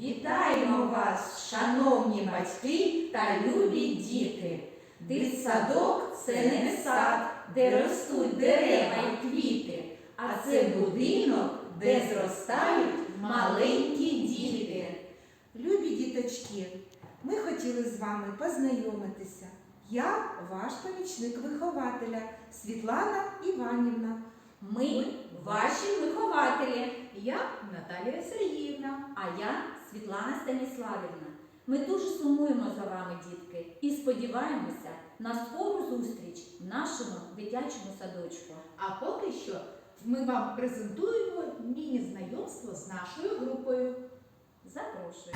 Вітаємо вас, шановні батьки та любі діти. Дитсадок це не сад, де ростуть дерева і квіти, а це будинок, де зростають маленькі діти. Любі діточки, ми хотіли з вами познайомитися. Я ваш помічник вихователя Світлана Іванівна. Ми ваші вихователі, Я Наталія Сергіївна. А я Світлана Станіславівна. Ми дуже сумуємо за вами, дітки, і сподіваємося на скору зустріч в нашому дитячому садочку. А поки що ми вам презентуємо міні-знайомство з нашою групою. Запрошую.